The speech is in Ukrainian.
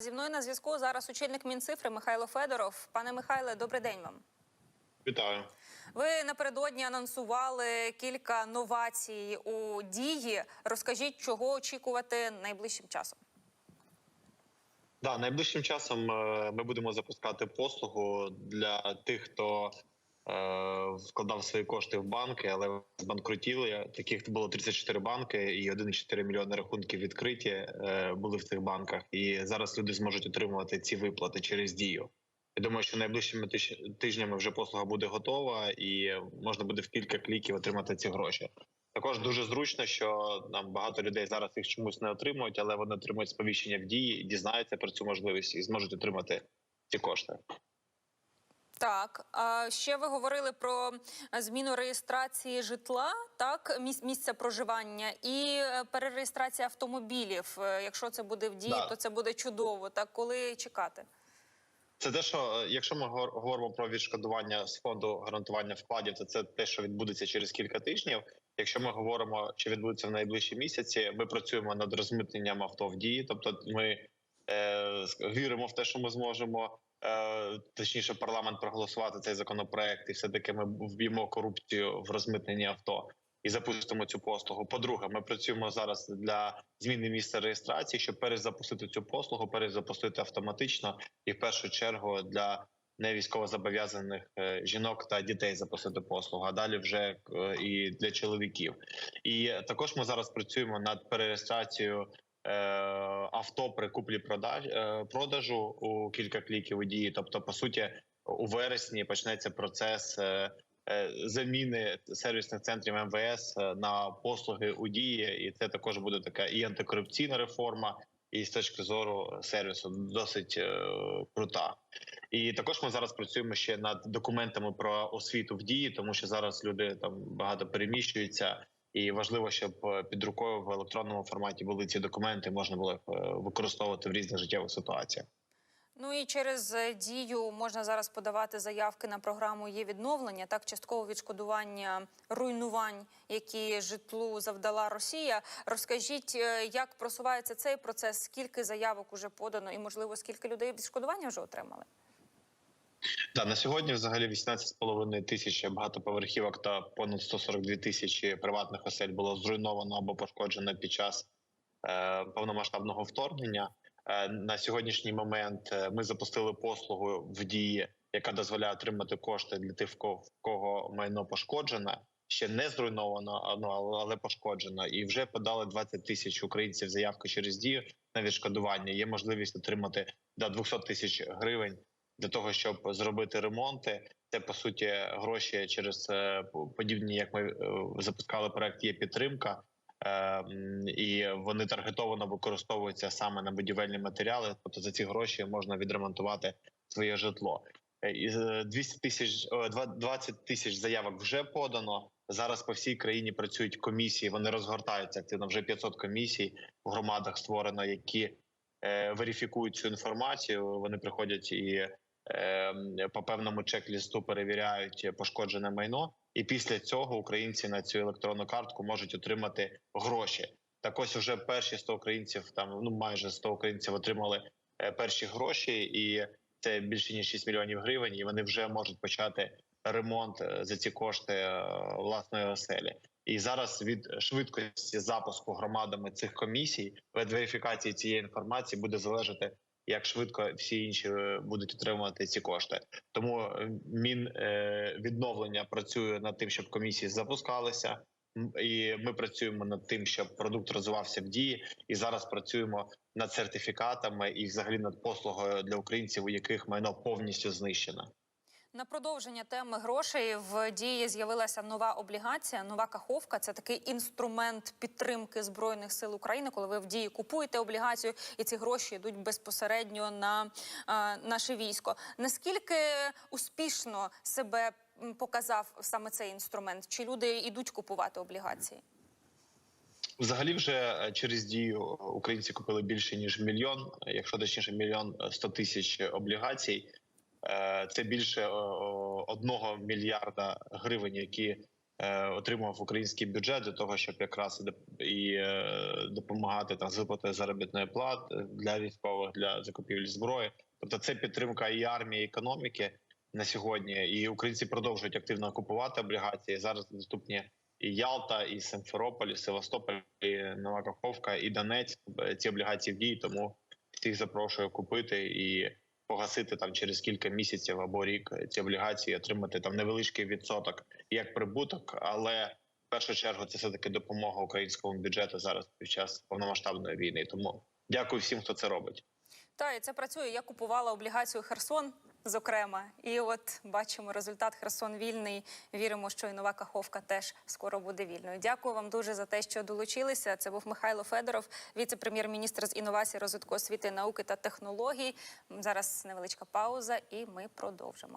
Зі мною на зв'язку зараз очільник Мінцифри Михайло Федоров. Пане Михайле, добрий день вам. Вітаю. Ви напередодні анонсували кілька новацій у дії. Розкажіть, чого очікувати найближчим часом. Да, найближчим часом е, ми будемо запускати послугу для тих, хто вкладав свої кошти в банки, але збанкрутіли. Таких було 34 банки, і 1,4 мільйони рахунків відкриті е, були в цих банках. І зараз люди зможуть отримувати ці виплати через дію. Я думаю, що найближчими тиж- тижнями вже послуга буде готова, і можна буде в кілька кліків отримати ці гроші. Також дуже зручно, що нам багато людей зараз їх чомусь не отримують, але вони отримують сповіщення в дії, дізнаються про цю можливість і зможуть отримати ці кошти. Так, а ще ви говорили про зміну реєстрації житла, так міс- місця проживання і е, перереєстрація автомобілів. Е, Якщо це буде в дії, Да. то це буде чудово. Так коли чекати? Це те, що е, якщо ми говоримо про відшкодування з фонду гарантування вкладів, то це те, що відбудеться через кілька тижнів. Якщо ми говоримо, що відбудеться в найближчі місяці, ми працюємо над розмитненням авто в дії, тобто ми е, віримо в те, що ми зможемо. Е, точніше, парламент проголосувати цей законопроект, і все таки ми вб'ємо корупцію в розмитненні авто і запустимо цю послугу. По-друге, ми працюємо зараз для зміни місця реєстрації, щоб перезапустити цю послугу, перезапустити автоматично і в першу чергу для не військовозобов'язаних е, жінок та дітей запустити послугу, а далі вже е, і для чоловіків. І також ми зараз працюємо над перереєстрацією. Е, Авто при куплі продаж е, продажу у кілька кліків у дії. Тобто, по суті, у вересні почнеться процес е, заміни сервісних центрів МВС на послуги у дії, і це також буде така і антикорупційна реформа, і з точки зору сервісу досить е, крута. І також ми зараз працюємо ще над документами про освіту в дії, тому що зараз люди там багато переміщуються. І важливо, щоб е, під рукою в електронному форматі були ці документи, можна було е, використовувати в різних життєвих ситуаціях. Ну і через е, дію можна зараз подавати заявки на програму є відновлення, так часткове відшкодування руйнувань, які житлу завдала Росія. Розкажіть, як просувається цей процес, скільки заявок уже подано, і можливо скільки людей відшкодування вже отримали? Да, на сьогодні взагалі 18,5 тисяч багатоповерхівок та понад 142 тисячі приватних осель було зруйновано або пошкоджено під час е, повномасштабного вторгнення. Е, на сьогоднішній момент е, ми запустили послугу в дії, яка дозволяє отримати кошти для тих, в кого, в кого майно пошкоджене. Ще не зруйновано, ну, але- пошкоджено, і вже подали 20 тисяч українців заявки через дію на відшкодування. Є можливість отримати до 200 тисяч гривень для того, щоб зробити ремонти. Це по суті гроші через е, подібні, як ми е, запускали проект. Є підтримка, е, і вони таргетовано використовуються саме на будівельні матеріали. Тобто за ці гроші можна відремонтувати своє житло. Е, І е, 200 тисяч о, 20 тисяч заявок вже подано. Зараз по всій країні працюють комісії. Вони розгортаються активно. Вже 500 комісій в громадах створено, які верифікують цю інформацію. Вони приходять і по певному чек-лісту перевіряють пошкоджене майно. І після цього українці на цю електронну картку можуть отримати гроші. Так ось уже перші 100 українців, там ну майже 100 українців отримали е, перші гроші, і це більше ніж 6 мільйонів гривень. І вони вже можуть почати ремонт е, за ці кошти е, власної оселі. І зараз від швидкості запуску громадами цих комісій від верифікації цієї інформації буде залежати, як швидко всі інші е, будуть отримувати ці кошти. Тому Мінвідновлення мін е, працює над тим, щоб комісії запускалися. І ми працюємо над тим, щоб продукт розвивався в дії, і зараз працюємо над сертифікатами і, взагалі, над послугою для українців, у яких майно повністю знищено. На продовження теми грошей в дії з'явилася нова облігація, нова каховка. Це такий інструмент підтримки збройних сил України, коли ви в дії купуєте облігацію, і ці гроші йдуть безпосередньо на е, наше військо. Наскільки успішно себе показав саме цей інструмент? Чи люди йдуть купувати облігації? Взагалі, вже е, через дію українці купили більше ніж мільйон, якщо точніше, мільйон сто тисяч облігацій. Е, Це більше одного мільярда гривень, які е, отримував український бюджет для того, щоб якраз і е, допомагати там з виплатою заробітної плати для військових для закупівлі зброї. Тобто, це підтримка і армії, і економіки на сьогодні. І українці продовжують активно купувати облігації. Зараз доступні і Ялта, і Симферополь, і Севастополь, і Нова Каховка, і Донецьк. Ці облігації в дії, тому всіх запрошую купити і погасити там через кілька місяців або рік ці облігації, отримати там невеличкий відсоток як прибуток, але в першу чергу це все таки допомога українському бюджету зараз під час повномасштабної війни. Тому дякую всім, хто це робить. Та і це працює. Я купувала облігацію Херсон, зокрема, і от бачимо результат. Херсон вільний. Віримо, що і нова Каховка теж скоро буде вільною. Дякую вам дуже за те, що долучилися. Це був Михайло Федоров, віце-прем'єр-міністр з інновацій, розвитку освіти, науки та технологій. Зараз невеличка пауза, і ми продовжимо.